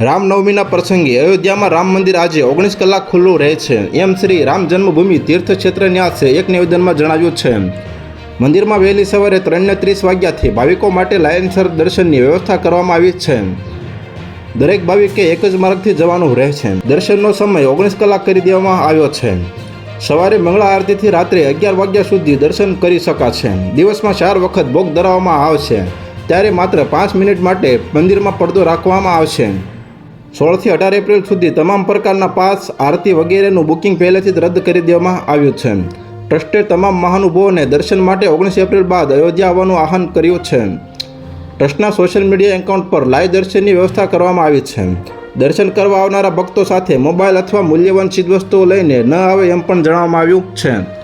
રામનવમીના પ્રસંગે અયોધ્યામાં રામ મંદિર આજે ઓગણીસ કલાક ખુલ્લું રહે છે. એમ શ્રી રામ જન્મભૂમિ તીર્થ ક્ષેત્ર ન્યાસે એક નિવેદનમાં જણાવ્યું છે. મંદિરમાં વહેલી સવારે ત્રણને ત્રીસ વાગ્યાથી ભાવિકો માટે લાયનસર દર્શનની વ્યવસ્થા કરવામાં આવી છે. દરેક ભાવિકે એક જ માર્ગથી જવાનું રહે છે. દર્શનનો સમય ઓગણીસ કલાક કરી દેવામાં આવ્યો છે. સવારે મંગળા આરતીથી રાત્રે અગિયાર વાગ્યા સુધી દર્શન કરી શકાશે. દિવસમાં ચાર વખત ભોગ ધરાવવામાં આવશે. ત્યારે માત્ર પાંચ મિનિટ માટે મંદિરમાં પડદો રાખવામાં આવશે. સોળથી અઢાર એપ્રિલ સુધી તમામ પ્રકારના પાસ, આરતી વગેરેનું બુકિંગ પહેલેથી જ રદ કરી દેવામાં આવ્યું છે. ટ્રસ્ટે તમામ મહાનુભાવોને દર્શન માટે ઓગણીસ એપ્રિલ બાદ અયોધ્યા આવવાનું આહવાન કર્યું છે. ટ્રસ્ટના સોશિયલ મીડિયા એકાઉન્ટ પર લાઈવ દર્શનની વ્યવસ્થા કરવામાં આવી છે. દર્શન કરવા આવનારા ભક્તો સાથે મોબાઈલ અથવા મૂલ્યવાન ચીજવસ્તુઓ લઈને ન આવે એમ પણ જણાવવામાં આવ્યું છે.